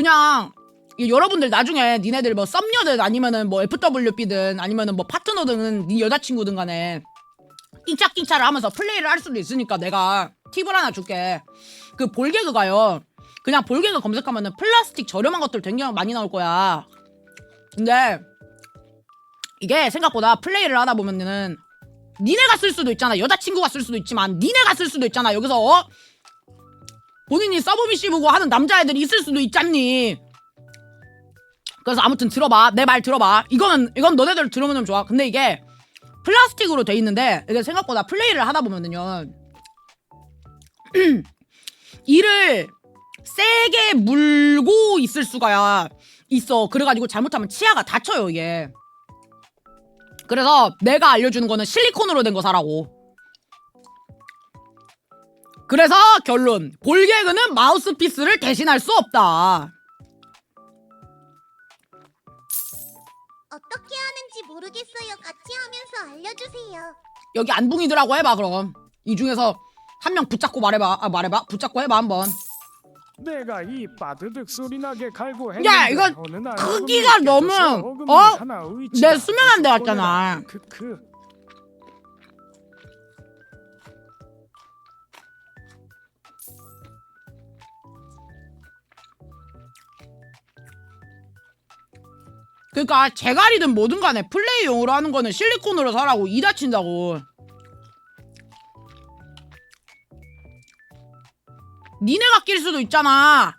그냥 이 여러분들 나중에 니네들 뭐 썸녀든 아니면은 뭐 FWB든 아니면은 뭐 파트너든 네 여자친구든 간에 낑짝낑짝을 하면서 플레이를 할 수도 있으니까 내가 팁을 하나 줄게. 그 볼개그가요. 그냥 볼개그 검색하면은 플라스틱 저렴한 것들 굉장히 많이 나올 거야. 근데 이게 생각보다 플레이를 하다 보면은 니네가 쓸 수도 있잖아. 여자친구가 쓸 수도 있지만 니네가 쓸 수도 있잖아. 여기서 어? 본인이 서브미시 보고 하는 남자애들이 있을 수도 있잖니. 그래서 아무튼 들어봐. 내 말 들어봐. 이거는 이건 너네들 들으면 좋아. 근데 이게 플라스틱으로 돼 있는데 이게 생각보다 플레이를 하다 보면은요. 이를 세게 물고 있을 수가 있어. 그래가지고 잘못하면 치아가 다쳐요 이게. 그래서 내가 알려주는 거는 실리콘으로 된 거 사라고 그래서 결론 볼개그는 마우스피스를 대신할 수 없다 어떻게 하는지 모르겠어요. 같이 하면서 알려주세요. 여기 안붕이들하고 해봐 그럼 이 중에서 한 명 붙잡고 말해봐 아 말해봐 붙잡고 해봐 한번 내가 이 빠드득 소리 나게 갈고 했는데 야, 어느 날 크기가 너무, 깨져서 어금니 어? 하나 의치가 내 수면한 데 같잖아. 크크 그러니까 제갈이든 뭐든 간에 플레이용으로 하는 거는 실리콘으로 사라고 이 다친다고. 니네가 낄 수도 있잖아